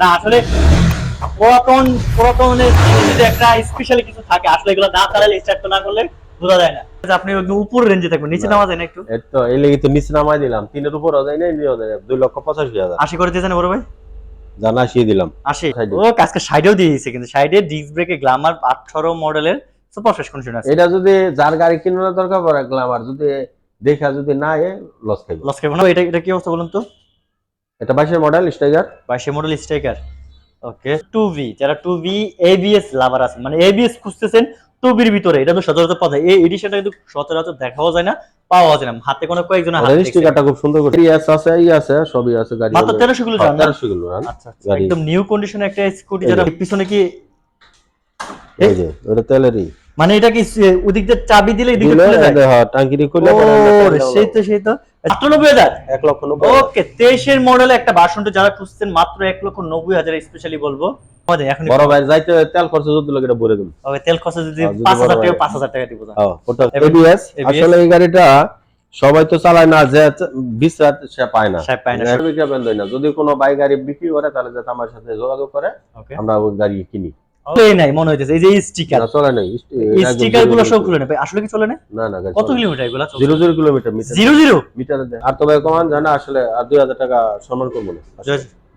না আসলে পুরাতন পুরাতনের যদি একটা স্পেশালি কিছু থাকে। আসলে এগুলো না চালালে স্টার্ট না করলে বোঝা যায় না। আচ্ছা, আপনি উপর রেঞ্জে থাকবেন নিচে নামা যায় না একটু। তো এই লেগে তো নিচে নামাই দিলাম। তিনের উপর যায় না যায় দুই লক্ষ পঁচাশি হাজার। আশি করে দিয়েছেন বড় ভাই? জানা আসিয়ে দিলাম। আশি। ও আজকে সাইডেও দিয়ে দিয়েছে কিন্তু। সাইডে ডিস্ক ব্রেকে গ্লামার আঠারো মডেলের সুপার ফ্রেশ কন্ডিশন আছে। এটা যদি যার গাড়ি কিনার দরকার পড়ে গ্লামার যদি দেখা যদি না এ লস খাইবে। লস খাইব না। এটা এটা কি অবস্থা বলুন তো? এটা বাইশের মডেল স্ট্রাইকার বাইশে model striker okay two V যারা টু ভি এবিএস লাভার আছে মানে এবিএস খুঁজতেছেন টু বির ভিতরে এটা তো সচরাচর পাওয়া যায়। এই এডিশনটা কিন্তু সচরাচর দেখাও যায় না পাওয়া যায় না। হাতে কোনো কয়েকজন হাতে স্টিকারটা খুব সুন্দর করে ইয়াস আছে ই আছে সবই আছে গাড়ি মাত্র তেরোশো কিলো যান না? কিলো আচ্ছা আচ্ছা। একদম নিউ কন্ডিশনে একটা স্কুটি যারা পিছনে কি এই যে ওটা তেলেরই। মানে এটা কি ওদিক দিয়ে চাবি দিলে এদিকে খুলে যায় হ্যাঁ, টাঙ্কিটি খুলে পরে আমরা ও সেই তো সেই তো মাত্র নব্বই হাজার এক লক্ষ নব্বই হাজার। ওকে তেইশের মডেল একটা বাসনটা যারা খুঁজছেন মাত্র এক লক্ষ নব্বই হাজার স্পেশালি বলব আমাদের এখন বড় ভাই যাইতে তেল খরচ যত লাগে এটা ভরে দিন ওকে, তেল খরচা যদি আর যদি পাঁচ হাজার বড় টাকা হয়। পাঁচ হাজার টাকা দিব হ্যাঁ, ওটা এবং ABS ABS আসলে এই গাড়িটা সবাই তো চালায় না যে বিশ রাত সে পায় না সে পায় না। যদি কোনো বাইক গাড়ি বিক্রি করে তাহলে যাতে আমার সাথে যোগাযোগ করে আমরা ওই গাড়ি কিনি এই নাই মনে হইতেছে। এই যে স্টিকার চলে নাই। স্টিকারগুলো সব খুলে নেবে। আসলে কি চলে না না না কত কিলোমিটার এগুলো zero zero kilometre metre. Zero zero? Metre আর তো ভাই কমান জানা আসলে আর দুই হাজার টাকা সম্মান করব না।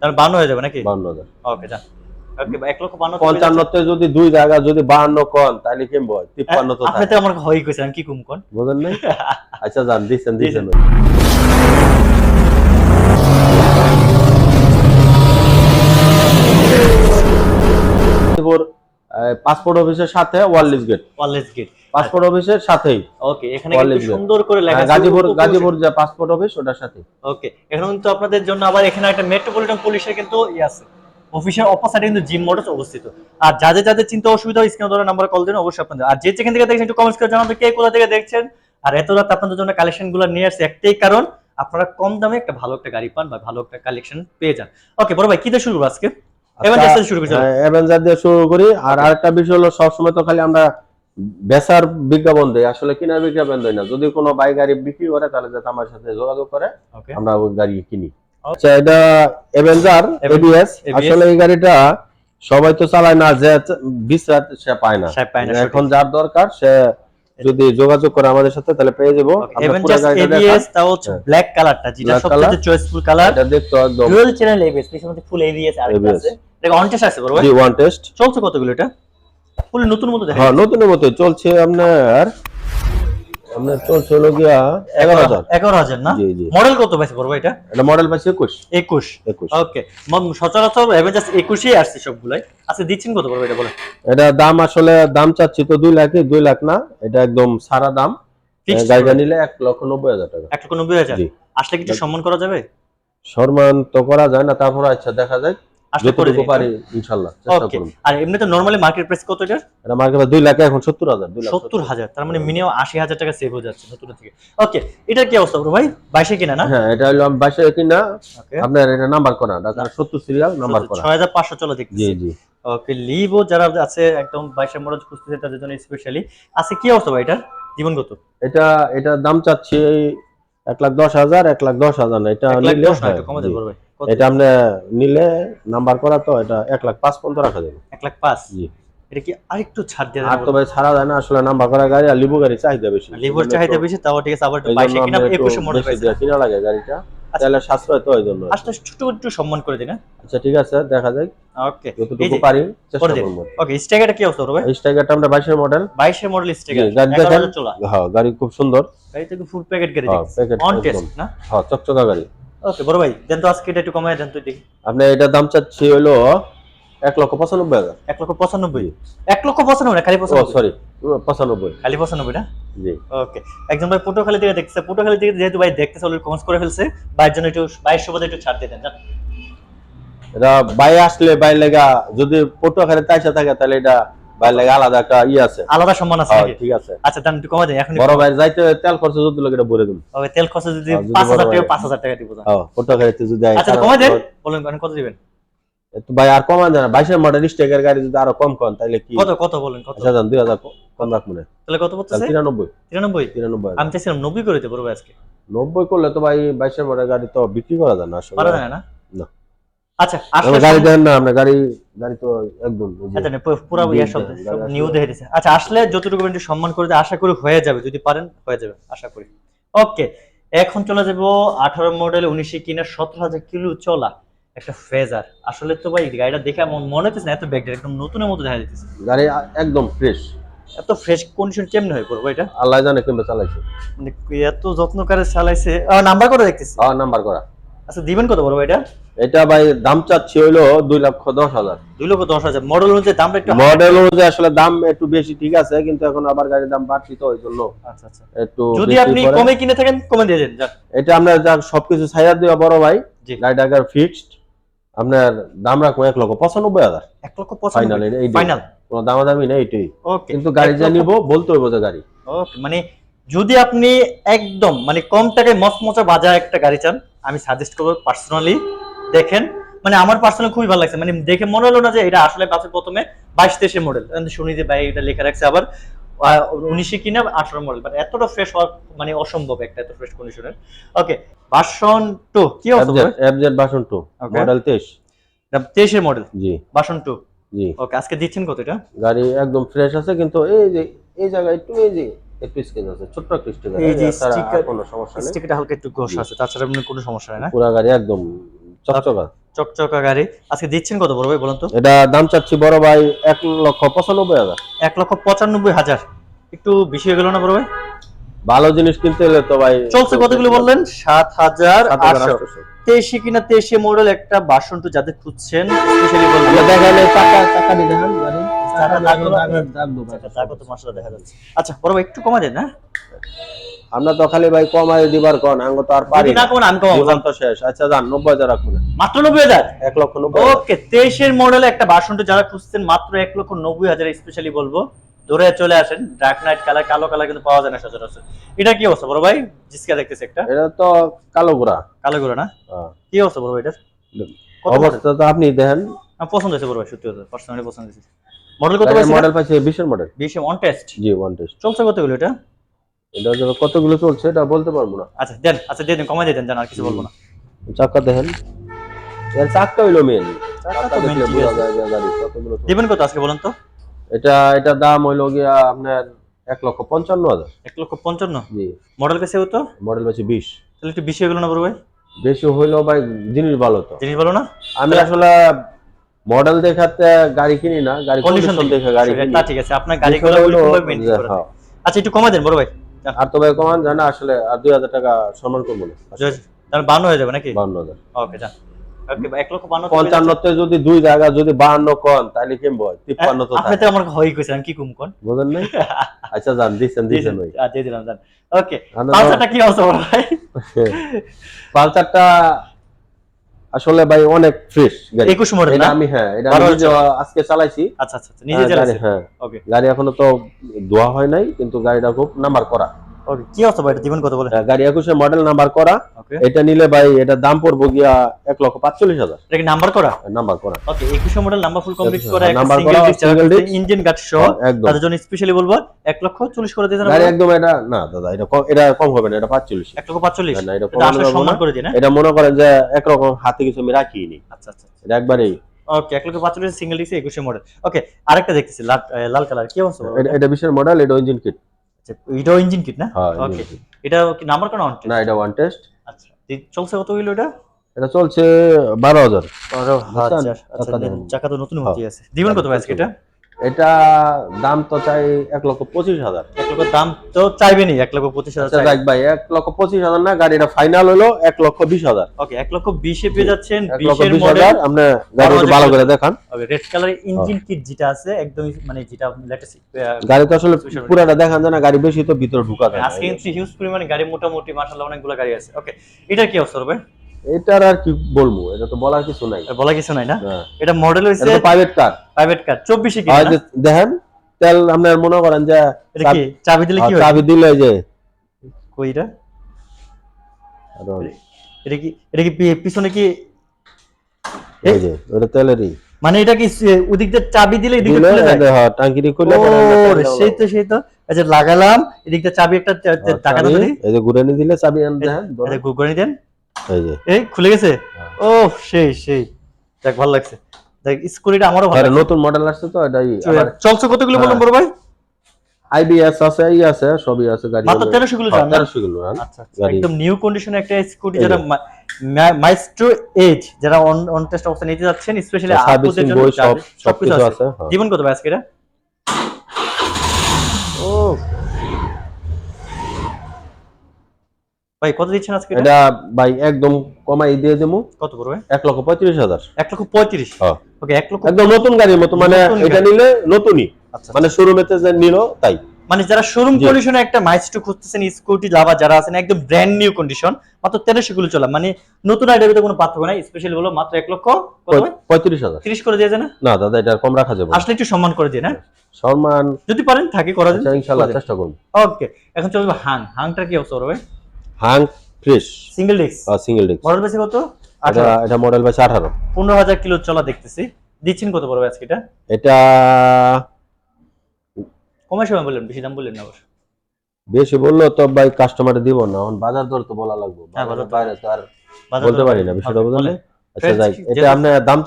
তার বান্ন হয়ে যাবে নাকি? বান্ন হাজার। ওকে পঞ্চান্নতে যদি দুই জায়গা যদি বাহান্ন কন তাহলে কেমন হয়? তিপ্পান্ন তো আপনি তো আমার হয়ে কি কুম কোন? বুঝেন নাই? আচ্ছা যান দিচ্ছেন দিচ্ছেন পাসপোর্ট অফিসের সাথে wireless gate wireless gate passport অফিসের সাথেই। ওকে এখানে কিন্তু সুন্দর করে লেখা হ্যাঁ, আছে গাজীপুর গাজীপুর যে পাসপোর্ট অফিস ওটার সাথে ওকে এখানে কিন্তু আপনাদের জন্য আবার এখানে একটা মেট্রোপলিটন পুলিশের কিন্তু ই আছে। অফিসের অপোজিটে কিন্তু জিম মোটরস অবস্থিত। আর যাদের যাদের চিন্তা অসুবিধা হয় স্ক্রিনে ধরে নাম্বার কল দিন অবশ্যই আপনাদের আর যে যেখান থেকে দেখছেন একটু কমেন্টস করে জানাবেন কে কোথা থেকে দেখছেন। আর এত রাত আপনাদের জন্য কালেকশনগুলো নিয়ে আসছে একটাই কারণ আপনারা কম দামে একটা ভালো একটা গাড়ি পান বা ভালো একটা কালেকশন পেয়ে যান। ওকে বড় ভাই কি দিয়ে শুরু করব আজকে? এবার আচ্ছা, শুরু অ্যাভেঞ্জার দিয়ে করি। আর আরেকটা বিষয় হলো সবসময় তো খালি আমরা বেচার বিজ্ঞাপন দেই। আসলে কিনার বিজ্ঞাপন দেই না। যদি কোনো গাড়ি বিক্রি করে তাহলে যাতে আমার সাথে যোগাযোগ করে আমরা ওই গাড়ি কিনি। আচ্ছা এটা অ্যাভেঞ্জার এবিএস আসলে এই গাড়িটা সবাই তো চালায় না যে বিশ রাত সে পায় না, এখন যার দরকার সে যদি যোগাযোগ করে আমাদের সাথে তাহলে পেয়ে যাব। এভেঞ্জার্স এবিএস তাও হচ্ছে। ব্ল্যাক কালারটা যেটা সবচেয়ে চয়েসফুল কালার এটা দেখতো একদম ডুয়াল চ্যানেল এবিএস পিছনে মধ্যে ফুল এবিএস আর আছে। এটা অন টেস্ট আছে বরাবর জি ওয়ান টেস্ট চলছে কতগুলো এটা? ফুল নতুন মতো দেখা হ্যাঁ নতুন মতো। চলছে আপনার আপনার চলছে হলো গিয়া এগারো হাজার। এগারো হাজার না? মডেল কত পাইছে ভাই এটা? এটা মডেল পাচ্ছি একুশ। একুশ। একুশ। ওকে সচরাচর অ্যাভেঞ্জার্স একুশই আসছে সবগুলাই। আচ্ছা দিচ্ছেন কত ভাই এটা বলেন? এটা দাম আসলে দাম চাচ্ছি তো দুই লাখে দুই লাখ না। এটা একদম সারা দাম। গাড়িটা নিলে এক লক্ষ নব্বই হাজার টাকা। এক লক্ষ নব্বই হাজার। আসলে কিছু সম্মান করা যাবে? সম্মান তো করা যায় না তারপর আচ্ছা দেখা যায়। আসলে করে। পারি ইনশাল্লাহ চেষ্টা করুন। আর এমনি তো নর্মালি মার্কেট প্রাইস কত এটা এটা মার্কেটে দুই লাখে এখন সত্তর হাজার দুই লাখ সত্তর। হাজার তার মানে মিনিমাম আশি টাকা সেভ হয়ে যাচ্ছে নতুন থেকে। ওকে এটার কি অবস্থা ভাই? বাইশে কিনা না? হ্যাঁ এটা হলো আমি বাসে কিনা আপনার এটা নাম্বার করা ঢাকার সত্তর সিরিয়াল নাম্বার করা। ছয় হাজার পাঁচশো চলো জি জি। ওকে লিভো যারা আছে একদম বাইশের মডেল খুঁজতেছে তাদের জন্য স্পেশালি আছে কি অবস্থা ভাই এটা? জীবনগত? এটা এটা দাম চাচ্ছি এক লাখ দশ হাজার এক লাখ দশ হাজার না এটা নিলে কমে। দেবো ভাই? এটা আপনি নিলে নাম্বার করা তো এটা এক লাখ পাঁচ পর্যন্ত রাখা যাবে। এক লাখ পাঁচ? জি। এটা কি আরেকটু ছাড় দিয়ে আর তো ভাই ছাড়া যায় না আসলে নাম্বার করা গাড়ি আর লিবু গাড়ি চাহিদা বেশি। লিভোর চাহিদা বেশি তাও ঠিক আছে আবার একটু বাইশে কিনা একুশে মডেল পাইছে কিনা লাগে গাড়িটা তাহলে সাশ্রয় তো ওই জন্য আসলে ছোট একটু সম্মান করে দিন আচ্ছা ঠিক আছে দেখা যাক। ওকে। যতটুকু পারি চেষ্টা করব। ওকে স্টিকারটা কি অবস্থা ভাই? স্ট্রাইকারটা আমরা বাইশের মডেল বাইশের মডেল স্টিকার গাড়ি। হ্যাঁ গাড়ি খুব সুন্দর। গাড়ি থেকে ফুল প্যাকেট গাড়ি হ্যাঁ অন টেস্ট না? হ্যাঁ চকচকা গাড়ি। ওকে বড় ভাই দেন তো আজকে এটা একটু কমায় দেন তো দেখি। আপনি এটার দাম চাচ্ছি হলো এক লক্ষ পঁচানব্বই হাজার। এক লক্ষ পঁচানব্বই? এক লক্ষ পঁচানব্বই না খালি পঁচানব্বই? সরি পঁচানব্বই। খালি পঁচানব্বই না? জি। ওকে। একজন ভাই পটুয়াখালী থেকে দেখতেছে পটুয়াখালী থেকে যেহেতু ভাই দেখতেছে অলরেডি কমেন্টস করে ফেলছে ভাইয়ের জন্য একটু বাইশশো পদে একটু ছাড় দিয়ে দেন এটা বাই আসলে বাই লেগা যদি পটুয়াখালী তাইসা থাকে তাহলে এটা বাই লেগা আলাদা একটা ই আছে। আলাদা সম্মান আছে হ্যাঁ, নাকি? ঠিক আছে। আচ্ছা দাম একটু কমা দেন এখন বড় ভাই যাইতে তেল খরচ যদি লাগে এটা ভরে দিন ওকে তেল খরচা যদি হ্যাঁ, যদি পাঁচ হাজার বড় টাকা ভাই- পাঁচ হাজার টাকা দিব। হ্যাঁ যদি আচ্ছা কমা দেন। তো- বলুন কত দিবেন? একটু ভাই আর কমান জানা বাইশের মডেল স্টেকের গাড়ি যদি আরও কম কন তাহলে কি? কত কত বলেন কত? আচ্ছা দুই হাজার কম রাখ মনে তাহলে কত পড়তেছে? তিরানব্বই। তিরানব্বই? তিরানব্বই আমি চাইছিলাম নব্বই করে দিতে পারব আজকে। নব্বই করলে তো ভাই বাইশের মডেল গাড়ি তো বিক্রি করা যায় না আসলে। যায় না? না। আচ্ছা গাড়ি দেন না আপনার গাড়ি গাড়ি তো একদম আচ্ছা পুরো- পুরো জি, ইয়ে জি, সব গাড়ি সব আসলে- নিউ দেখে দিছে আচ্ছা আসলে যতটুকু একটু সম্মান করে আশা করি হয়ে যাবে যদি পারেন হয়ে যাবে আশা করি। ওকে এখন চলে যাব আঠারো মডেল উনিশে কিনা সতেরো হাজার কিলো চলা একটা ফেজার। আসলে তো ভাই গাড়িটা দেখে মনে হচ্ছে না এত ব্যাগ একদম নতুনের মতো দেখা যাচ্ছে গাড়ি একদম ফ্রেশ এত ফ্রেশ কন্ডিশন কেমনে হয়ে পড়ব এটা আল্লাহ জানে কেমন চালাইছে। মানে এত যত্ন করে চালাইছে নাম্বার করে দেখতেছি হ্যাঁ নাম্বার করা আচ্ছা দিবেন কত বড় এটা? এটা ভাই দাম চাচ্ছি হইল দুই লক্ষ দশ হাজার। দুই লক্ষ দশ হাজার। মডেল অনুযায়ী দামটা একটু মডেল অনুযায়ী আসলে দাম একটু বেশি ঠিক আছে কিন্তু এখন আবার গাড়ির দাম বাড়তি তো ওই জন্য আচ্ছা আচ্ছা। একটু যদি আপনি কমে কিনে থাকেন কমে দিয়ে দেন এটা আমরা যা সবকিছু ছাইয়া দেওয়া বড় ভাই। গাড়িটা আগে ফিক্সড আপনার দাম রাখব এক লক্ষ পঁচানব্বই হাজার। এক লক্ষ ফাইনাল ফাইনাল কোনো দামাদামি নেই এটাই। ওকে কিন্তু গাড়ি যা নিবো বলতে হইব যে গাড়ি। ওকে মানে যদি আপনি একদম মানে কম টাকায় মচমচা বাজা একটা গাড়ি চান আমি সাজেস্ট করব পার্সোনালি দেখেন মানে আমার পার্সোনালি খুবই ভালো লাগছে। মানে দেখে মনে হলো না যে এটা আসলে বাসে প্রথমে বাইশ তেইশের মডেল শুনি যে ভাই এটা লেখা রাখছে আবার উনিশে কিনা আঠারো মডেল মানে এতটা ফ্রেশ হওয়া মানে অসম্ভব একটা এত ফ্রেশ কন্ডিশনের ওকে বাসন টু কি অবস্থা এফজেড বাসন টু. মডেল তেইশ। তেইশের মডেল জি। বাসন টু জি। ওকে আজকে দিচ্ছেন কত এটা? গাড়ি একদম ফ্রেশ আছে কিন্তু এই যে এই জায়গায় একটু এই যে একটু স্কেচ আছে ছোট্ট একটা স্টিকার এই যে sticker- কোনো সমস্যা নেই। স্টিকারটা হালকা একটু ঘষ। আছে তাছাড়া এমনি কোনো সমস্যা হয় না? পুরা গাড়ি একদম চকচকা। চকচকা গাড়ি। আজকে দিচ্ছেন কত বড় ভাই বলুন তো? এটা দাম চাচ্ছি বড় ভাই এক লক্ষ পঁচানব্বই হাজার। এক লক্ষ পঁচানব্বই হাজার। একটু বেশি হয়ে গেল না বড় ভাই? ভালো জিনিস কিনতে হলে তো ভাই চলছে কতগুলো বললেন? সাত হাজার আটশো। তেইশে কিনা তেইশে মডেল একটা বাসনটু যাদের খুঁজছেন স্পেশালি দেখালে টাকা টাকা দিয়ে দেখান গাড়ি দেখা যাচ্ছে। আচ্ছা বড় ভাই একটু কমা যায় না আমরা তো খালি ভাই দিবার কন আঙ্গ তো আর পারি না। আমি কমাবো তো শেষ। আচ্ছা যান রাখুন। মাত্র নব্বই হাজার? এক লক্ষ নব্বই হাজার। ওকে তেইশের মডেল একটা বাসনটু যারা খুঁজছেন মাত্র এক লক্ষ নব্বই হাজার স্পেশালি বলব। দৌড়ে চলে আসেন ডার্ক নাইট কালার কালো কালার কিন্তু পাওয়া যায় না সচরাচর। এটা কি অবস্থা বড় ভাই? জিসকা দেখতেছে একটা। এটা তো কালো ঘোড়া কালো করে না? হ্যাঁ। কি অবস্থা বড় ভাই model? অবস্থা তো আপনি দেখেন। পছন্দ হয়েছে বড় ভাই সত্যি কথা পার্সোনালি পছন্দ হয়েছে। মডেল কত পাইছে মডেল পাইছে বিশের মডেল বিশে on test G one test চলছে কতগুলো এটা? এটা যে কতগুলো চলছে এটা বলতে পারব না। আচ্ছা দেন আচ্ছা দিন কমাই দেন জান আর কিছু বলব না। চাক্কা দেখেন। এর চাক্কা হইল মেন দিবেন কত আজকে বলেন তো? এটা এটা দাম হইল গিয়া আপনার এক লক্ষ পঞ্চান্ন হাজার। এক লক্ষ পঞ্চান্ন? জি। মডেল কাছে তো মডেল পাইছে বিশ। তাহলে একটু বেশি হয়ে গেলো না বড় ভাই? বেশি হইল ভাই জিনিস ভালো তো। জিনিস ভালো না? আমি আসলে মডেল দেখাতে গাড়ি কিনি না গাড়ি কন্ডিশন দেখে। গাড়ি কিনি। তা ঠিক আছে আপনার গাড়িগুলো maintain যে, হ্যাঁ। আচ্ছা একটু কমাই দেন বড় ভাই। আর তো ভাই কমান জানা আসলে আর দুই হাজার টাকা সম্মান করব না। তাহলে বান্ন হয়ে যাবে নাকি? বান্ন হাজার ওকে বান্ন পঞ্চান্নতে যদি দুই জায়গা যদি বাহান্ন কন তাহলে কেমবো তিপ্পান্ন তো আপনি তো আমার হই কইছেন কি কুম কোন? বুঝেন নাই? আচ্ছা যান দিচ্ছেন দিচ্ছেন ভাই। আচ্ছা দিলাম যান। ওকে পালসারটা কি অবস্থা ভাই? পালসারটা আসলে ভাই অনেক ফ্রেশ গাড়ি। একুশ মডেল না? আমি হ্যাঁ এটা আমি যে আজকে চালাইছি। আচ্ছা আচ্ছা আচ্ছা, নিজে হ্যাঁ, হ্যাঁ। ওকে গাড়ি এখনও তো ধোয়া হয় নাই কিন্তু গাড়িটা খুব নাম্বার করা। ওকে কি অবস্থা ভাই? এটা দিবেন কত বলে? হ্যাঁ, গাড়ি একুশে মডেল নাম্বার করা। এটা নিলে ভাই এটা দাম পড়ব গিয়া এক লক্ষ পাঁচচল্লিশ হাজার। এটা কি নাম্বার করা? নাম্বার করা। Okay 21 model number full complete করা নাম্বার সিঙ্গেল করা, ডিস্ক ইঞ্জিন গার্ড সহ হ্যাঁ, তাদের জন্য স্পেশালি বলব 1 লক্ষ 40 করে দিতে গাড়ি একদম এটা না দাদা এটা কম এটা কম হবে না এটা পাঁচচল্লিশ। 1 লক্ষ 45 না, এটা কমানো সম্মান। করে দিন হ্যাঁ? এটা মনে করেন যে একরকম হাতে কিছু আমি রাখিনি আচ্ছা আচ্ছা এটা একবারেই। ওকে 1 লক্ষ 45 সিঙ্গেল ডিস্ক 21 মডেল ওকে আরেকটা দেখতেছি লাল লাল কালার কি অবস্থা? এটা- বিশের মডেল এটা ইঞ্জিন কিট আচ্ছা, এটাও ইঞ্জিন কিট না? হ্যাঁ ওকে এটা কি নাম্বার কোন অন না এটা ওয়ান টেস্ট আচ্ছা চলছে কত হইল এটা? এটা চলছে বারো হাজার। বারো? হাজার আচ্ছা চাকা তো নতুন মতই আছে। দিবেন কত ভাই এটা? এটা দাম তো চাই এক লক্ষ পঁচিশ হাজার। এক লক্ষ দাম তো চাইবেনই এক লক্ষ পঁচিশ হাজার আচ্ছা ভাই এক লক্ষ পঁচিশ হাজার না গাড়িটা ফাইনাল হলো এক লক্ষ বিশ হাজার। ওকে এক লক্ষ বিশে পেয়ে যাচ্ছেন বিশ হাজার আপনি গাড়ি একটু ভালো করে দেখান। রেড কালারের ইঞ্জিন কিট যেটা আছে একদম মানে যেটা লেটেস্ট গাড়ি তো আসলে পুরাটা দেখান যায় না গাড়ি বেশি তো ভিতরে ঢুকা যায় আজকে হিউজ পরিমাণে গাড়ি মোটামুটি মাশাআল্লাহ অনেকগুলো গাড়ি আছে। ওকে এটা কি অবস্থা হবে এটার আর কি বলব? এটা তো বলার কিছু নাই। বলা কিছু নাই না? হ্যাঁ। এটা মডেল হইছে এটা প্রাইভেট কার প্রাইভেট কার 24 কি হয় দেখেন তেল আপনার মনে করেন যে এটা কি? চাবি দিলে কি হয় চাবি দিলে এই যে কই এটা? কি এটা কি পিছনে কি এই যে ওটা তেলেরই। মানে এটা কি ওদিক দিয়ে চাবি দিলে এদিকে খুলে যায়? হ্যাঁ, টাঙ্কিটি খুলে দেওয়া সেই তো সেই তো। আচ্ছা লাগালাম এদিক দিয়ে চাবি একটা হ্যাঁ, টাকা ধরি এই যে ঘুরে নিয়ে দিলে চাবি আন দেখেন ধরে। আচ্ছা গুগল দেন। এই খুলে গেছে? হ্যাঁ। ও সেই সেই। দেখ ভালো লাগছে। দেখ স্কুটিটা আমারও ভালো নতুন মডেল আসছে তো এটাই চলছে কতগুলো বলুন হ্যাঁ। বড় ভাই? আইবিএস আছে ই আছে সবই আছে গাড়ি মাত্র 1300 কিলো যান না? তেরোশো কিলো আচ্ছা আচ্ছা, একদম নিউ কন্ডিশনে একটা স্কুটি যারা মাইস্ট্রো এইট যারা অন অন টেস্ট অবস্থা নিতে যাচ্ছেন স্পেশালি সার্ভিসিং আপুদের জন্য সব সবকিছু আছে। হ্যাঁ। জীবন কত ভাই আজকে এটা ভাই কত দিচ্ছেন আজকে এটা? ভাই একদম কমাই দিয়ে দেবো। কত করবে? এক লক্ষ পঁয়ত্রিশ হাজার। এক লক্ষ পঁয়ত্রিশ? হ্যাঁ। ওকে এক লক্ষ একদম নতুন গাড়ির মতো মানে এটা। নিলে নতুনই। আচ্ছা মানে শোরুমেতে যে নিল তাই। মানে যারা শোরুম কন্ডিশনে একটা মাইস্ট্রো খুঁজতেছেন স্কুটি লাভার যারা আছেন একদম ব্র্যান্ড নিউ কন্ডিশন মাত্র তেরোশো গুলো চলা। মানে নতুন আইডিয়ার ভিতরে কোনো পার্থক্য নাই স্পেশাল হলো মাত্র এক লক্ষ? পঁয়ত্রিশ হাজার। তিরিশ করে দিয়ে যায় না না দাদা এটা কম রাখা যাবে আসলে একটু সম্মান করে দিয়ে না সম্মান। যদি পারেন থাকে করা আচ্ছা, ইনশাল্লাহ চেষ্টা করুন। ওকে এখন চলবে হাং। হাংটার কি অবস্থা হবে Hang fresh single disc single disc model বেশি কত? এটা এটা মডেল আঠারো। পনেরো হাজার কিলো চলা দেখতেছি। দিচ্ছেন কত পড়বে আজকে এটা? এটা কমের সময় বললেন বেশি দাম বললেন না অবশ্য। বেশি বলল তো ভাই কাস্টমারে দিব না এখন বাজার দর তো বলা লাগবে। হ্যাঁ। বাইরে তো আর বলতে পারি না। বিষয়টা বুঝলেন? বলে। আচ্ছা যাই এটা আপনার দাম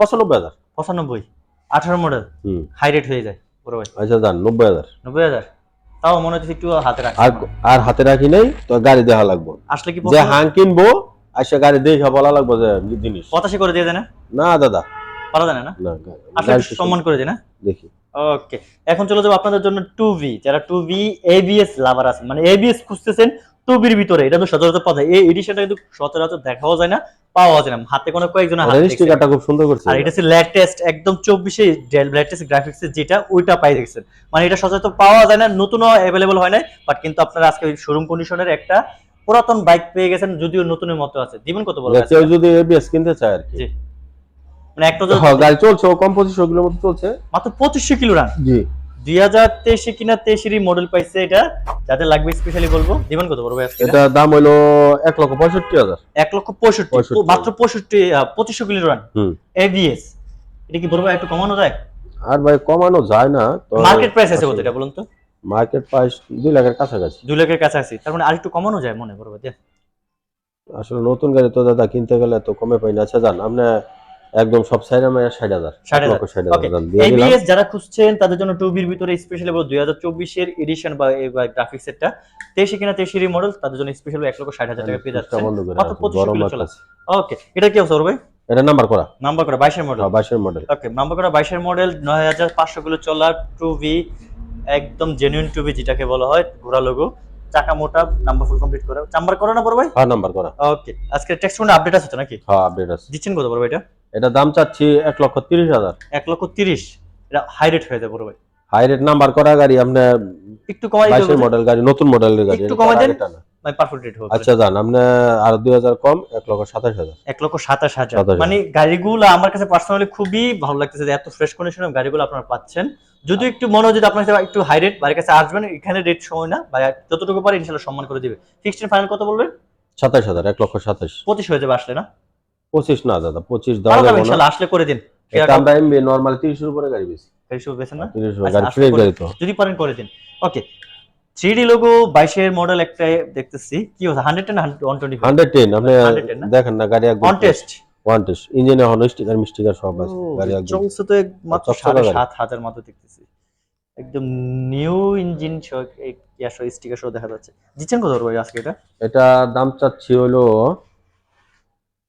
পঁচানব্বই হাজার। পঁচানব্বই। আঠারো মডেল হুম। হাই রেট হয়ে যায় বড় ভাই। আচ্ছা হাজার। নব্বই হাজার? তাও মনে হচ্ছে একটু হাতে রাখি। আর আর হাতে রাখি নাই তো গাড়ি দেওয়া লাগবে। আসলে কি যে হাং কিনবো আসে গাড়ি দেখে বলা লাগবো যে জিনিস। পঁচাশি করে দিয়ে দেয় না? না দাদা। পারা যায় না? আসলে সম্মান করে দেয় না? দেখি। ওকে। এখন চলে যাব আপনাদের জন্য টু ভি। যারা টু ভি এবিএস লাভার আছে মানে এবিএস খুঁজতেছেন টু বির ভিতরে এটা তো সচরাচর পাওয়া যায়। এই এডিশনটা কিন্তু সচরাচর দেখাও যায় না পাওয়া যায় না। হাতে কোনো কয়েকজন। স্টিকারটা খুব সুন্দর করছে। আর এটা হচ্ছে লেটেস্ট একদম চব্বিশে লেটেস্ট গ্রাফিক্স যেটা ওইটা পাই দেখছেন। মানে এটা সচরাচর পাওয়া যায় না নতুনও অ্যাভেলেবল হয় না বাট কিন্তু আপনারা আজকে শোরুম কন্ডিশনের একটা পুরাতন বাইক পেয়ে গেছেন যদিও নতুনের মতো আছে। দিবেন কত বড় যে কেউ যদি এবিএস কিনতে চায় আর কি। মানে একটা হ্যাঁ গাড়ি চলছে কম পঁচিশশো কিলোর মতো চলছে। মাত্র পঁচিশশো কিলো রান জি। দুই হাজার তেইশে কিনা তেইশেরই মডেল পাইছে এটা। যাদের লাগবে স্পেশালি বলব। দিবেন কত বড় ভাই এটা? এটা দাম হইল এক লক্ষ পঁয়ষট্টি হাজার। এক লক্ষ পঁয়ষট্টি। মাত্র পঁয়ষট্টি পঁচিশশো কিলো রান এটা কি বড় ভাই একটু কমানো যায়? আর ভাই কমানো যায় না তো মার্কেট প্রাইস আছে এটা বলুন তো। মার্কেট প্রাইস দুই লাখের কাছাকাছি। দুই লাখের কাছাকাছি। তার মানে আর একটু কমানো যায় মনে করব যে আসলে নতুন গাড়ি তো দাদা কিনতে গেলে তো কমে পাই না। আচ্ছা জান আপনি একদম সব সাইড আমি ষাট হাজার ষাট এক হাজার। লক্ষ ষাট ওকে এবিএস যারা খুঁজছেন তাদের জন্য টু বির ভিতরে স্পেশালি দুই হাজার চব্বিশের এডিশন বা গ্রাফিক্স সেটটা। তেইশে কিনা তেইশেরই মডেল তাদের জন্য স্পেশাল এক লক্ষ ষাট হাজার টাকা পেয়ে যাচ্ছে মাত্র পঁচিশশো গরম কিলো চলে। ওকে এটা কি অবস্থা ভাই? এটা নাম্বার করা। নাম্বার করা বাইশের মডেল হ্যাঁ, বাইশের মডেল ওকে নাম্বার করা বাইশের মডেল নয় হাজার পাঁচশো গুলো চলা টু ভি একদম জেনুইন টু ভি যেটাকে বলা হয় ঘোরা লোগো চাকা মোটা নাম্বার ফুল কমপ্লিট করে। নাম্বার করো না বড় ভাই? হ্যাঁ নাম্বার করা। ওকে আজকে টেক্সট ফোনে আপডেট আছে তো নাকি? হ্যাঁ আপডেট আছে। দিচ্ছেন কত বড় ভাই এটা? এটা দাম চাচ্ছি এক লক্ষ তিরিশ হাজার। এক লক্ষ তিরিশ। এটা হাই রেট হয়ে যায় বড় ভাই। হাই রেট নাম্বার করা গাড়ি আপনার একটু কমাই বাইশের মডেল গাড়ি নতুন মডেলের গাড়ি একটু কমাই দেন। মানে পারফেক্ট রেট হবে। আচ্ছা জান আপনি আর দুই হাজার কম এক লক্ষ সাতাশ হাজার। এক লক্ষ সাতাশ হাজার। 27,000 মানে গাড়িগুলো আমার কাছে পার্সোনালি খুবই ভালো লাগতেছে যে এত ফ্রেশ কন্ডিশনের গাড়িগুলো আপনারা পাচ্ছেন। যদি একটু মনে হয় যদি আপনার একটু হাই রেট বাড়ির কাছে আসবেন এখানে রেট সময় না। বা যতটুকু পারে ইনশাল্লাহ সম্মান করে দিবে। ফিক্সড ফাইনাল কত বলবেন সাতাশ হাজার এক লক্ষ সাতাশ। পঁচিশ হয়ে যাবে আসলে না? পঁচিশ না দাদা পঁচিশ দেওয়া যাবে যাবে না। ইনশাল্লাহ আসলে করে দিন। আমরা এমবি নর্মাল তিরিশের উপরে গাড়ি বেশি না? আচ্ছা, গাড়ি ফ্রেশ গাড়ি তো। যদি পারেন করে দিন। ওকে থ্রি ডি লোগো বাইশের মডেল একটা দেখতেছি। কি হচ্ছে hundred ten one twenty hundred ten আপনি দেখেন না গাড়ি একদম ইঞ্জিনে স্টিকার মিস্টিকার সব আছে। গাড়ি একদম চলছে তো মাত্র মতো দেখতেছি। একদম নিউ ইঞ্জিন স্টিকার সহ দেখা যাচ্ছে। দিচ্ছেন কত ভাই আজকে এটা? এটা দাম চাচ্ছি হলো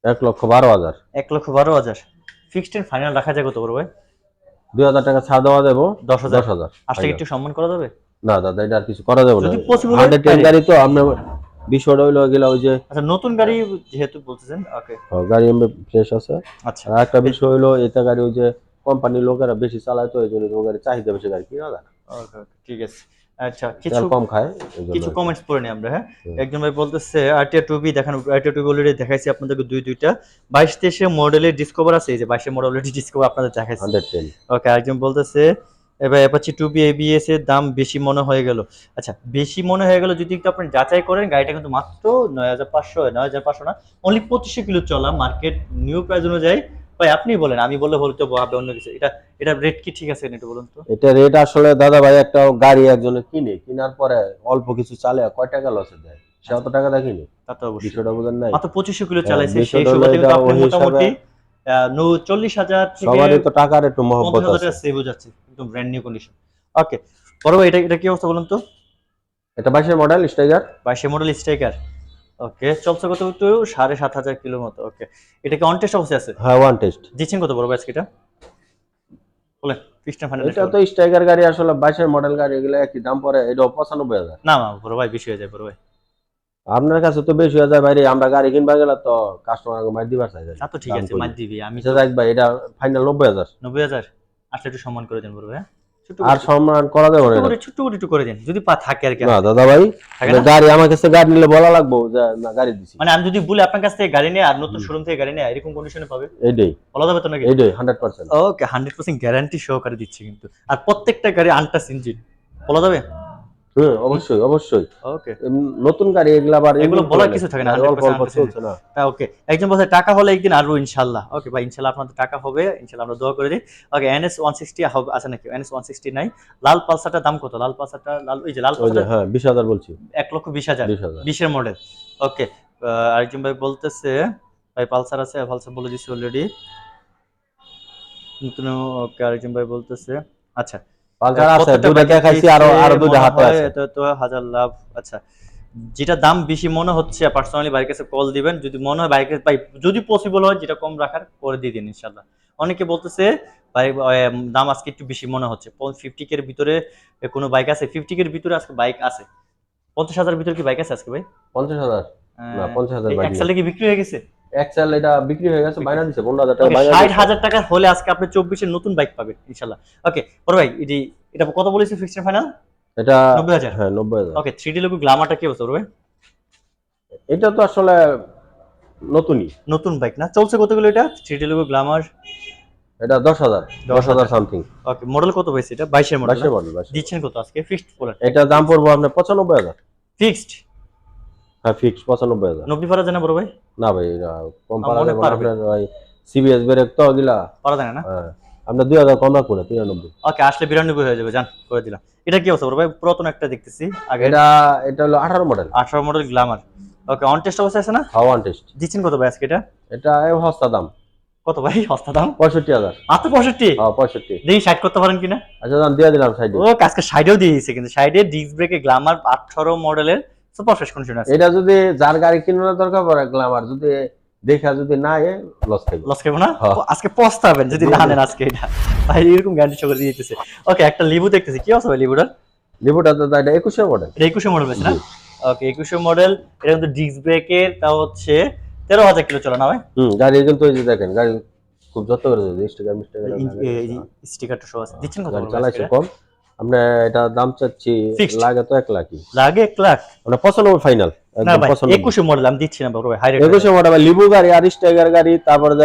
এক লক্ষ বারো হাজার। এক লক্ষ বারো হাজার। ফিক্সড এন্ড ফাইনাল রাখা যায় কত ভাই? দুই হাজার টাকা ছাড় দেওয়া দেবো দশ হাজার। দশ হাজার। আসলে একটু সম্মান করা যাবে? না দাদা এটা আর কিছু করা যাবে না। হয় হান্ড্রেড টেন গাড়ি তো আপনার বিষয়টা হইল গেলে ওই যে আচ্ছা নতুন গাড়ি যেহেতু বলতেছেন ওকে। ও, গাড়ি এমনি ফ্রেশ আছে। আচ্ছা। আর একটা বিষয় হইল এটা গাড়ি ওই যে কোম্পানির লোকেরা বেশি চালায় তো এই জন্য গাড়ি চাহিদা বেশি গাড়ি কিনা যায় না। ওকে ঠিক আছে। আচ্ছা কিছু কম খায় কিছু কমেন্টস পড়ে নিই আমরা হ্যাঁ? একজন ভাই বলতেছে আরটিআর টুবি দেখান আরটিআর টুবি অলরেডি দেখাইছি আপনাদেরকে দুই দুইটা। বাইশ তেইশে মডেলের ডিসকভার আছে এই যে বাইশের মডেল অলরেডি ডিসকভার আপনাদের দেখাইছি। ওকে একজন বলতেছে এবার অ্যাপাচি টুবি এবিএস এর দাম বেশি মনে হয়ে গেল। আচ্ছা বেশি মনে হয়ে গেল যদি একটু আপনি যাচাই করেন গাড়িটা কিন্তু মাত্র নয় হাজার পাঁচশো নয় হাজার পাঁচশো না অনলি পঁচিশশো কিলো চলা মার্কেট নিউ প্রাইস অনুযায়ী ভাই আপনি বলেন আমি বললে বলতে হবে অন্য কিছু। এটা এটা রেট কি ঠিক আছে একটু বলুন তো? এটা রেট আসলে দাদা ভাই একটা গাড়ি একজনে কিনে কেনার পরে অল্প কিছু চালে কয় টাকা লসে দেয়? সে অত টাকা দেয় কিনে? তা তো অবশ্যই। বিষয়টা বুঝেন নাই। মাত্র পঁচিশশো কিলো হ্যাঁ, চালাইছে সেই বিষয়টা হলো সুবাদে কিন্তু আপনি মোটামুটি চল্লিশ হাজার সবারই তো টাকার একটু মহব্বত আছে। সেভ যাচ্ছে একদম ব্র্যান্ড নিউ কন্ডিশন ওকে বড় ভাই এটা এটা কি অবস্থা বলুন তো? এটা বাইশের মডেল স্টাইগার বাইশে মডেল স্ট্রাইকার ওকে চলছে কত একটু? সাড়ে সাত হাজার কিলোর মতো ওকে এটা কি অন টেস্ট অবস্থায় আছে? হ্যাঁ ওয়ান টেস্ট দিচ্ছেন কত বড় ভাই এটা বলেন ফাইনাল এটা তো স্ট্রাইকার গাড়ি আসলে বাইশের মডেল গাড়ি এগুলো একই দাম পড়ে এটা পঁচানব্বই হাজার। না না বড় ভাই বেশি হয়ে যায় বড় ভাই। আপনার কাছে তো বেশি হয়ে যায় বাইরে আমরা গাড়ি কিনবা গেলে তো কাস্টমার মার দিবার চাই তা তো ঠিক আছে। মার দিবি আমি আচ্ছা ভাই এটা ফাইনাল নব্বই হাজার। নব্বই হাজার? আসলে একটু সম্মান করে দেন বড় ভাই হ্যাঁ? আর সম্মান করা যাবে না একটু ছোট্ট করে একটু করে দেন। যদি পা থাকে আর কি না দাদা ভাই থাকে গাড়ি আমার কাছে গাড়ি নিলে বলা লাগবো যে না গাড়ি দিছি। মানে আমি যদি বলি আপনার কাছ থেকে গাড়ি নিয়ে আর নতুন শোরুম থেকে গাড়ি নিয়ে এরকম কন্ডিশনে পাবে? এইটাই। বলা যাবে তো নাকি? এইটাই hundred percent okay hundred percent guarantee সহকারে দিচ্ছি কিন্তু। আর প্রত্যেকটা গাড়ি আনটাস ইঞ্জিন বলা যাবে? হ্যাঁ অবশ্যই অবশ্যই। ওকে। নতুন গাড়ি এগুলা আবার এগুলো বলার কিছু থাকে না, অল্প অল্প চলছে না। ওকে। একজন বলছে টাকা হলে একদিন আসব ইনশাল্লাহ ওকে ভাই ইনশাল্লাহ আপনাদের টাকা হবে ইনশাল্লাহ আমরা দোয়া করে দিই। ওকে এনএস ওয়ান সিক্সটি হবে আছে নাকি? এনএস ওয়ান সিক্সটি নাই। লাল পালসারটার দাম কত? লাল পালসারটা লাল ওই যে লাল পালসার হ্যাঁ বিশ হাজার বলছি। এক লক্ষ বিশ হাজার। বিশ হাজার। বিশের মডেল ওকে আরেকজন ভাই বলতেছে ভাই পালসার আছে পালসার বলে দিছি অলরেডি নতুন ওকে আরেকজন ভাই বলতেছে আচ্ছা আছে দেখাইছি আরও আরও হাতে আছে। তো হাজার লাভ। আচ্ছা যেটা দাম বেশি মনে হচ্ছে পার্সোনালি বাইরের কাছে কল দিবেন। যদি মনে হয় বাইরের ভাই যদি পসিবল হয় যেটা কম রাখার করে দিয়ে দিন ইনশাল্লাহ অনেকে বলতেছে আহ, দাম আজকে একটু বেশি মনে হচ্ছে। ফিফটি কের ভিতরে কোনো বাইক আছে? ফিফটি কের ভিতরে আজকে বাইক আছে। পঞ্চাশ হাজার ভিতরে কি বাইক আছে আজকে ভাই? পঞ্চাশ হাজার। না পঞ্চাশ হাজার এক্সেল কি বিক্রি হয়ে গেছে? এক্সেল এটা বিক্রি হয়ে গেছে বাইনা দিছে পনেরো হাজার টাকা বাইনা ষাট দিছে। হাজার টাকা হলে আজকে আপনি চব্বিশের নতুন বাইক পাবেন ইনশাল্লাহ। ওকে বড় ভাই এটি এটা কত বলেছি ফিক্সড ফাইনাল এটা নব্বই হাজার। হ্যাঁ নব্বই হাজার। ওকে থ্রি ডি লোক গ্লামারটা কি বড় ভাই? এটা তো আসলে নতুনই। নতুন বাইক না? চলছে কতগুলো এটা? থ্রি ডি লোক গ্লামার এটা দশ হাজার দশ হাজার সামথিং ওকে মডেল কত পাইছে এটা? বাইশের মডেল বাইশের মডেল দিচ্ছেন কত আজকে? ফিক্সড বলেন এটা দাম পড়ব আপনার পঁচানব্বই হাজার। ফিক্সড হ্যাঁ ফিক্স পঁচানব্বই হাজার। নব্বই পারা যায় না বড় ভাই? না ভাই এটা কম পারা যাবে আপনার ভাই সিবিএস ব্রেক তো পারা যায় না? হ্যাঁ আপনার দুই হাজার কম রাখব না তিরানব্বই। ওকে আসলে বিরানব্বই হয়ে যাবে জান করে দিলাম। এটা কি অবস্থা বড় ভাই? পুরাতন একটা দেখতেছি আগে এটা এটা হলো আঠারো মডেল আঠারো model Glamour okay on test অবস্থা আছে না? হাওয়ান টেস্ট দিচ্ছেন কত ভাই আজকে এটা? এটা সস্তা দাম। কত ভাই? সস্তা দাম? পঁয়ষট্টি হাজার। মাত্র পঁয়ষট্টি? হ্যাঁ পঁয়ষট্টি। দেখি সাইড করতে পারেন কিনা? আচ্ছা দাম দিয়ে দিলাম সাইডে ও আজকে সাইডেও দিয়ে দিয়েছে কিন্তু সাইডে ডিস্ক ব্রেকে গ্লামার আঠারো মডেলের সুপার ফ্রেশ কন্ডিশন আছে। এটা যদি যার গাড়ি কিনার দরকার পড়ে গ্লামার যদি দেখা যদি না এ লস খাইব লস খাব না? হ্যাঁ। আজকে পস্তাবেন যদি না নেন আজকে এটা। ভাই এরকম গ্যারান্টি সহকারে দিয়ে দিতেছে। ওকে একটা লিবু দেখতেছি। কি আছে ভাই লিবুটার লিবুটা তো এটা একুশের মডেল এটা একুশে মডেল না? ওকে একুশে মডেল এটা কিন্তু ডিস্ক ব্রেকের তাও হচ্ছে তেরো হাজার কিলো চলে না ভাই? হুম গাড়ি কিন্তু এই যে দেখেন গাড়ি খুব যত্ন করে দিয়েছে স্টিকার মিস্টিকার স্টিকারটা সহ আছে। দিচ্ছেন কত চালাইছে কম। আমরা এটা দাম চাচ্ছি লাগে তো এক লাখই। লাগে এক লাখ। মানে পঁচানব্বই ফাইনাল একুশে মডেল আমি দিচ্ছি না ভাই হাই একুশে মডেল লিবু গাড়ি আর স্টাইগার গাড়ি তারপরে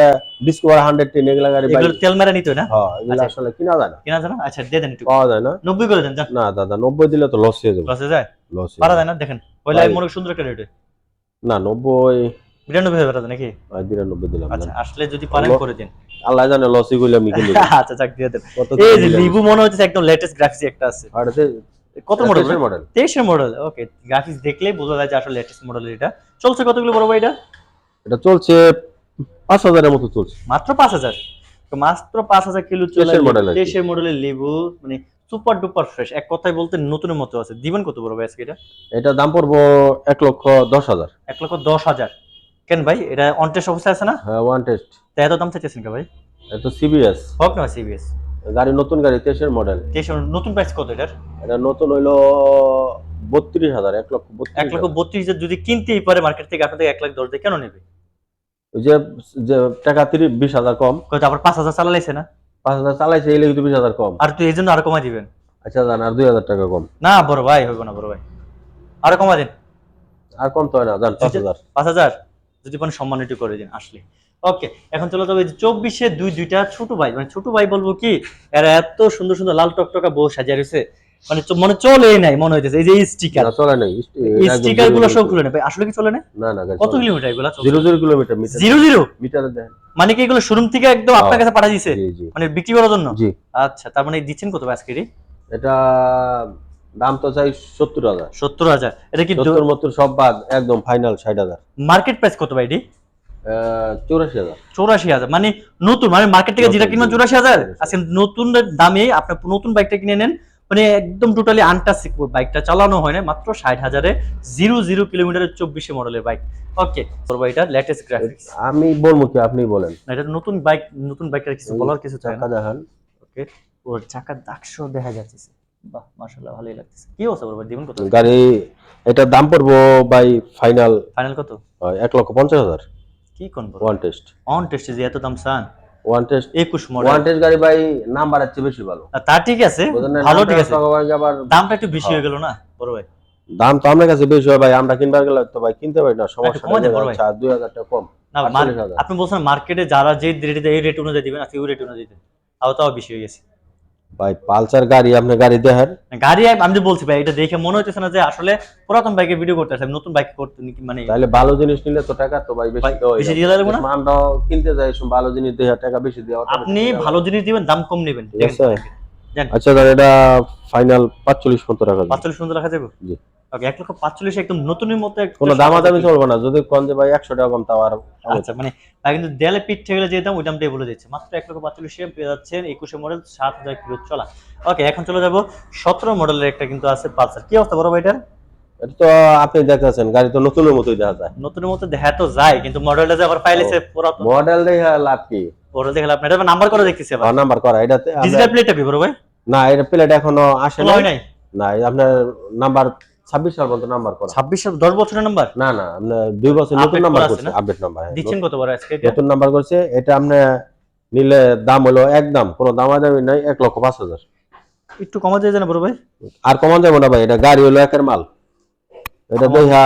ডিসকভার হান্ড্রেড টেন এগুলা গাড়ি তেল মেরা নিতে না? হ্যাঁ এগুলো আচ্ছা। আসলে কিনা যায় না। কিনা যায় না? আচ্ছা দিয়ে দেন একটু। পাওয়া যায় না। নব্বই করে দেন না দাদা নব্বই দিলে তো লস হয়ে যাবে। লসে যায়? লস পারা যায় না? দেখেন ভাই। মনে সুন্দর একটা রেটে না নব্বই বিরানব্বই হয়ে পারা নাকি? বিরানব্বই দিলাম আচ্ছা আসলে যদি পারেন করে দিন। আল্লাহ জানে লসই গুলো আমি কিনি আচ্ছা যাক দিয়ে দেন। এই যে লিবু মনে হচ্ছে একদম লেটেস্ট গ্রাফিক্স একটা আছে। আর কত মডেল মডেল তেইশের মডেল ওকে গ্রাফিক্স দেখলেই বোঝা যায় যে আসলে লেটেস্ট মডেল এটা। চলছে কতগুলো বড় ভাই এটা? এটা চলছে পাঁচ হাজারের মতো চলছে। মাত্র পাঁচ হাজার? তো মাত্র পাঁচ হাজার কিলো চলে তেইশের model আর মডেলের লেবু মানে সুপার ডুপার ফ্রেশ এক কথায় বলতে নতুনের মতো আছে। দিবেন কত বড় ভাই আজকে এটা? এটা দাম পড়ব এক লক্ষ দশ হাজার। এক লক্ষ দশ হাজার। কেন ভাই? এটা অনটেস্ট অবস্থায় আছে না? হ্যাঁ ওয়ান টেস্ট তাই এত দাম চাইতেছেন কে ভাই? এটা সিবিএস হোক না সিবিএস গাড়ি নতুন গাড়ি তেইশের মডেল দেশের নতুন প্রাইস কত এটার? এটা নতুন হইল বত্রিশ হাজার এক লক্ষ এক লক্ষ বত্রিশ হাজার যদি কিনতেই পারে মার্কেট থেকে আপনাদের এক লাখ দশ দিয়ে কেন নেবে? ওই যে যে টাকা তিরিশ বিশ হাজার কম। হয়তো আবার পাঁচ হাজার চালাইছে না? পাঁচ হাজার চালাইছে এই লেগে বিশ হাজার কম। আর তুই এই জন্য আরও কমাই দিবেন। আচ্ছা জান আর দুই হাজার টাকা কম। না বড় ভাই হইব না বড় ভাই। আরও কমাই দিন। আর কম তো হয় না জান পাঁচ হাজার। পাঁচ হাজার? যদি সম্মান একটু করে দিন আসলে ওকে এখন চলে যাবে চব্বিশে দুই দুইটা ছোট ভাই মানে ছোট ভাই বলব কি এরা এত সুন্দর সুন্দর লাল টকটকা বউ সাজিয়ে রয়েছে মানে মনে নাই মনে হইতেছে এই যে স্টিকার না, চলে নাই স্টিকারগুলো সব খুলে নেই আসলে কি চলে না না না কত কিলোমিটার এগুলো zero zero kilometre metre zero zero মিটারে দেন। মানে কি এগুলো শোরুম থেকে একদম আপনার কাছে পাঠা দিছে? জি জি। মানে বিক্রি করার জন্য? জি। আচ্ছা তার মানে দিচ্ছেন কত আজকে এটা দাম তো চাই সত্তর হাজার। সত্তর হাজার। এটা কি সত্তর মত্তর সব বাদ একদম ফাইনাল ষাট হাজার। মার্কেট প্রাইস কত ভাই এটি? চৌরাশি হাজার। চৌরাশি হাজার মানে নতুন মানে মার্কেট থেকে যেটা কিনবেন চৌরাশি হাজার? আজকে নতুন দামে আপনার নতুন বাইকটা কিনে নেন মানে একদম টোটালি আনটাচ বাইকটা চালানো হয় না মাত্র ষাট হাজারে জিরো জিরো কিলোমিটারের চব্বিশে মডেলের বাইক ওকে করব এটা লেটেস্ট গ্রাফিক্স আমি বলব কি আপনি বলেন। এটা নতুন বাইক নতুন বাইকের কিছু বলার কিছু চাকা দেখান। ওকে ওর চাকার দাগশো দেখা যাচ্ছে। বাহ মাশাআল্লাহ ভালোই লাগতেছে। কি অবস্থা দিবেন কত? গাড়ি এটার দাম পড়ব বাই ফাইনাল ফাইনাল কত? এক লক্ষ পঞ্চাশ হাজার। কি কোন ওয়ান টেস্ট টেস্টে যে এত দাম চান? ওয়ান টেস্ট একুশ ওয়ান টেস্ট গাড়ি ভাই নাম্বার চেয়ে বেশি ভালো। তা ঠিক আছে ভালো ঠিক আছে। আবার দামটা একটু বেশি হয়ে। গেল না বড় ভাই? দাম তো আমার কাছে বেশি হয় ভাই আমরা কিনবার গেলে তো ভাই কিনতে পারি না সমস্যা। আচ্ছা দুই হাজার টাকা কম না। আপনি বলছেন মার্কেটে যারা যে রেটে এই রেট অনুযায়ী দিবেন আজকে ওই রেট অনুযায়ী দেন তাও তাও বেশি হয়ে গেছে। ভাই পালসার গাড়ি আপনি গাড়ি দেখেন গাড়ি আমি তো বলছি ভাই এটা দেখে মনে হচ্ছে না যে আসলে পুরাতন বাইকে ভিডিও করতে আসে নতুন বাইক করতে নাকি মানে তাহলে ভালো জিনিস নিলে তো টাকা তো ভাই বেশি দেওয়া বেশি দিয়ে লাগবে না? আমরাও কিনতে যাই এসব ভালো জিনিস দিয়ে টাকা বেশি দেওয়া আপনি ভালো জিনিস দিবেন দাম কম নেবেন ঠিক আছে। আচ্ছা তাহলে এটা ফাইনাল পাঁচচল্লিশ পর্যন্ত রাখা যাবে। পাঁচচল্লিশ পর্যন্ত রাখা যাবে জি। ওকে এক লক্ষ পাঁচচল্লিশ একদম নতুনের মতো কোনো দামাদামি চলবে না। যদি কম যে ভাই একশো টাকা কম তাও আর আচ্ছা মানে তাই কিন্তু দেয়ালে পিঠ গেলে যে দাম ওই দামটাই বলে দিচ্ছে। মাত্র এক লক্ষ পাঁচচল্লিশে পেয়ে যাচ্ছেন একুশে মডেল সাত হাজার কিলো চলা। ওকে এখন চলে যাব। সতেরো মডেলের একটা কিন্তু আছে পালসার। কি অবস্থা বড় ভাইটার এটা তো আপনি দেখতেছেন গাড়ি তো নতুনের মতোই দেখা যায়। নতুনের মতো দেখা তো যায় কিন্তু মডেলটা যে আবার পাইলেছে মডেল দেখে লাভ কি? ওটা দেখলাম আপনার এটা নাম্বার করে দেখতেছি আবার। নাম্বার করা। এটাতে আমরা- ডিজিটাল প্লেটটা কি বড় ভাই? না এটা প্লেট এখনও আসে নাই। না আপনার নাম্বার ছাব্বিশ সাল পর্যন্ত নাম্বার করা। ছাব্বিশ দশ বছরের নাম্বার না না দুই বছর নতুন নাম্বার করছে আপডেট নাম্বার দিচ্ছেন কত বড় আজকে নতুন নাম্বার করছে এটা আপনি নিলে দাম হলো একদম কোনো দামাদামি নাই এক লক্ষ পাঁচ হাজার। একটু কমা দিয়ে জানা বড় ভাই। আর যাব না ভাই এটা গাড়ি হলো একের মাল। এটা দেখা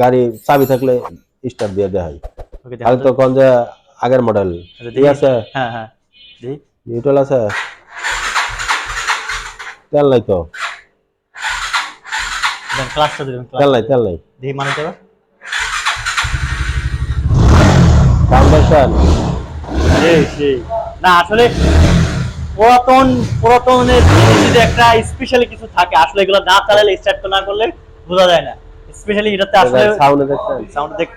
গাড়ি চাবি থাকলে স্টার্ট দিয়ে দেয় হয়। তাহলে তো কোন যে আগের মডেল আচ্ছা, ঠিক আছে? হ্যাঁ হ্যাঁ নিউট্রাল আছে? তেল নাই তো। দেন ক্লাসটা দিবেন ক্লাস তেল নাই তেল নাই দেখি মানে যাবে ফাউন্ডেশন না আসলে পুরাতন পুরাতনের জিনিস যদি একটা স্পেশালি কিছু থাকে আসলে এগুলো না চালালে স্টার্ট না করলে বোঝা যায় না। স্পেশালি এটাতে আসলে সাউন্ডে দেখছেন সাউন্ড দেখ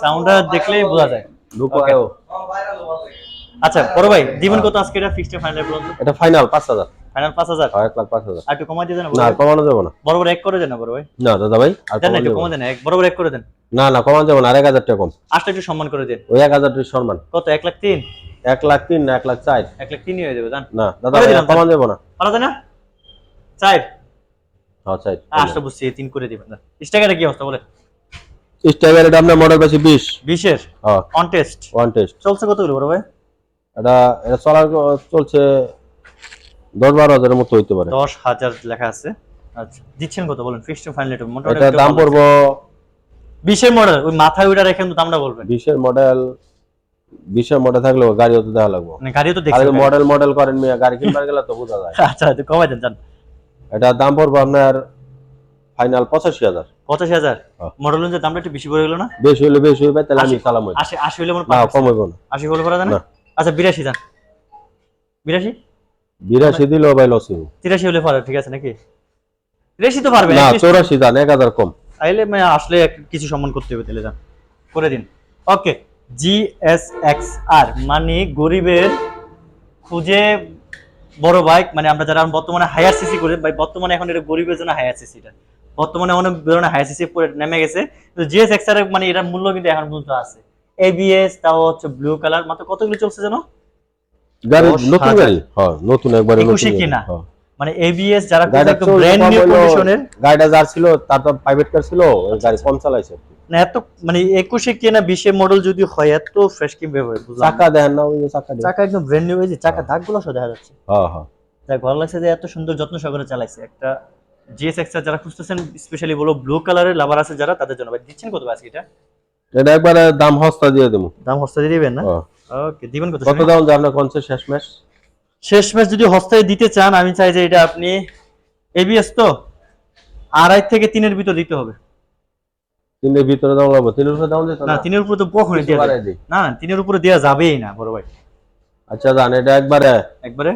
সাউন্ডটা দেখলেই বোঝা যায়। লুকো. আয়ো আচ্ছা বড় ভাই দিবেন কত আজকে? এটা ফিক্সড ফাইনাল বলুন এটা ফাইনাল পাঁচ হাজার। ফাইনাল পাঁচ হাজার? আর এক লাখ পাঁচ হাজার। আর একটু কমাই দেন না কমানো যাব না। বড় বড় এক করে দেন না বড় ভাই। না দাদা ভাই আর দেন না একটু যাব কমা না। দেন এক বড় বড় এক করে দেন। না না কমানো যাব না আর এক হাজার টাকা কম। আসলে একটু সম্মান করে দেন। ওই এক হাজার টাকা সম্মান। কত এক লাখ তিন? এক লাখ তিন না এক লাখ চার। এক লাখ তিনই হয়ে যাবে জান। না দাদা ভাই কমানো যাব না। পারা যায় না? চার? হ্যাঁ চার আসলে বুঝছি তিন করে দিবেন স্টাকারে কি অবস্থা বলে স্টাইগার এটা আপনার মডেল পাচ্ছি বিশ। বিশের? হ্যাঁ। কন্টেস্ট ওয়ান টেস্ট চলছে কতগুলো বড় ভাই? এটা এটা চলার চলছে দশ বারো হাজারের মতো হইতে পারে। দশ হাজার লেখা আছে। আচ্ছা দিচ্ছেন কত বলেন? ফিক্সড ফাইনাল এটা এটা দাম পড়ব বিশের মডেল ওই মাথায় ওইটা রেখে কিন্তু দামটা বলবেন। বিশের মডেল বিশের মডেল থাকলেও গাড়িও তো দেখা লাগবো। মানে গাড়িও তো দেখছি মডেল মডেল করেন মিয়া গাড়ি কিনবার গেলে তো বোঝা যায়। আচ্ছা একটু কমাই দেন জান। এটা দাম পড়ব আপনার ফাইনাল পঁচাশি হাজার। পঁচাশি হাজার? হ্যাঁ। মডেল অনুযায়ী দামটা একটু বেশি পড়ে গেল না? বেশি হলে বেশি হইবে তাহলে আমি আশি। সালাম আশি আশি হলে মনে কম হইব না। আশি হলে না না। আচ্ছা বিরাশি যান। বিরাশি? বিরাশি দিলেও ভাই লস হইব। তিরাশি হলে পারবে ঠিক আছে নাকি? তিরাশি তো পারবে না চৌরাশি দান এক হাজার কম। তাইলে মানে আসলে কিছু সম্মান করতে হবে তাহলে যান। করে দিন। ওকে জি এস এক্স আর মানে গরিবের খুঁজে বড় বাইক মানে আমরা যারা বর্তমানে হায়ার সিসি করে ভাই বর্তমানে এখন এটা গরিবের জন্য হায়ার সিসিটা বর্তমানে অনেক ধরনের হায়ার সিসি পরে নেমে গেছে। কিন্তু জিএস এক্স আর মানে এটার মূল্য কিন্তু এখন পর্যন্ত আছে। এবিএস তাও হচ্ছে ব্লু কালার মাত্র কতগুলো চলছে জানো? গাড়ি নতুন গাড়ি। হ্যাঁ নতুন একবারে নতুন কিনা। হ্যাঁ। মানে এবিএস যারা একদম ব্র্যান্ড নিউ কন্ডিশনের গাড়িটা যার ছিল তার তো প্রাইভেট কার ছিল ওই গাড়ি কম চালাইছে না এত মানে একুশে কেনা বিশে মডেল যদি হয় এত ফ্রেশ হবে বুঝলাম চাকা দেখেন না ওই যে চাকা চাকা একদম ব্র্যান্ড নিউ হয়েছে চাকা দাগগুলো সব দেখা যাচ্ছে। হ্যাঁ হ্যাঁ। যাক ভালো লাগছে যে এত সুন্দর যত্ন সহকারে চালাইছে। একটা জিএস যারা খুঁজতেছেন স্পেশালি বলো ব্লু কালারের লাভার আছে যারা তাদের জন্য। ভাই দিচ্ছেন কত আজকে এটা? এটা একবারে দাম হস্তা দিয়ে দেবো। দাম হস্তা দিয়ে দিবেন না? হ্যাঁ। ওকে দিবেন কত কত দাম আপনার কোনছে শেষ ম্যাচ শেষ ম্যাচ যদি হস্তায় দিতে চান আমি চাই যে এটা আপনি এবিএস তো আড়াই থেকে তিনের ভিতর দিতে হবে। তিনের ভিতরে দাম লাগবে? তিনের উপরে দাম দিত না তিনের উপরে তো কখনই কিছু দেওয়া। না না তিনের উপরে দেওয়া যাবেই না বড় ভাই। আচ্ছা জান এটা একবারে একবারে?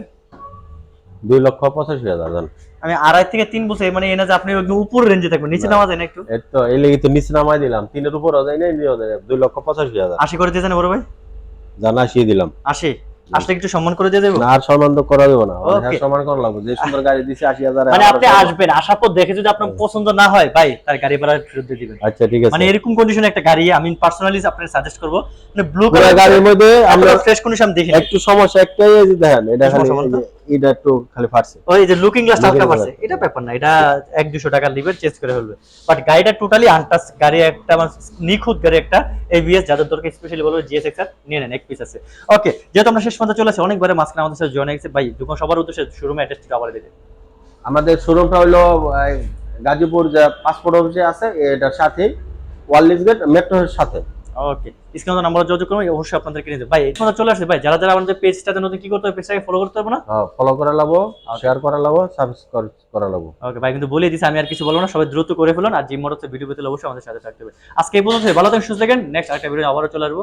দুই লক্ষ পঁচাশি হাজার জান। আমি আড়াই থেকে তিন বছর মানে এনে যে আপনি উপর রেঞ্জে থাকবেন নিচে নামা যায় না একটু? এর তো এই লেগে তো নিচে নামাই দিলাম তিনের উপরও যায় না। দুই লক্ষ পঁচাশি হাজার। আশি করে দিয়ে জানে বড় ভাই? জানা আসিয়ে দিলাম। আশি? আসলে একটু সম্মান করে দিয়ে দেবো? না, আর সম্মান তো করা যাবে না। Okay. হ্যাঁ সম্মান করা লাগবে। যে সুন্দর গাড়ি দিছে আশি হাজার মানে আপনি আসবেন আসার পর দেখে যদি আপনার পছন্দ না হয় ভাই তার গাড়ি ভাড়া ফেরত দিয়ে দিবেন। আচ্ছা ঠিক আছে। মানে এরকম কন্ডিশনে একটা গাড়ি আমি পার্সোনালি আপনাকে সাজেস্ট করব মানে ব্লু কালার গাড়ির মধ্যে আমরা ফ্রেশ কন্ডিশন দেখি একটু সমস্যা একটাই এই যে দেখেন এটা এটা একটু খালি ফাটছে। ওই যে লুকিং গ্লাস হালকা। পারছে এটা ব্যাপার না এটা এক দুশো টাকা লিবেন চেঞ্জ করে ফেলবে। বাট গাড়িটা টোটালি আনটাচ গাড়ি একটা মানে নিখুঁত গাড়ি একটা এবিএস যাদের দরকার স্পেশালি বলব জিএস এক্স আর নিয়ে নেন এক পিস আছে। ওকে যেহেতু আমরা শেষ পর্যন্ত চলে আসি অনেকবারে মাঝখানে আমাদের সাথে জয়েন হয়েছে ভাই দোকান সবার উদ্দেশ্যে শোরুমে অ্যাড্রেস থেকে আবার দিতে আমাদের শোরুমটা হলো গাজীপুর যে পাসপোর্ট অফিসে আছে এটার সাথে ওয়ার্ল্ড গেট মেট্রোর সাথে। ওকে স্ক্রিনে নাম্বার যোগাযোগ করুন অবশ্যই আপনাদেরকে নিয়ে ভাই চলে আসছে। ভাই যারা যারা আমাদের পেজটাতে নতুন কি করতে হবে? পেজটাকে ফলো করতে হবে না? ফলো করা লাগবো শেয়ার করা লাগবো সাবস্ক্রাইব করা লাগবো। ওকে ভাই কিন্তু বলে দিছি আমি আর কিছু বলব না সবাই দ্রুত করে ফেলুন আর জিম মোটরসে ভিডিও পেতে অবশ্যই আমাদের সাথে থাকতে হবে। আজকে এই পর্যন্ত ভালো থাকেন সুস্থ থাকেন। নেক্সট আরেকটা ভিডিও আবারও চলে আসব।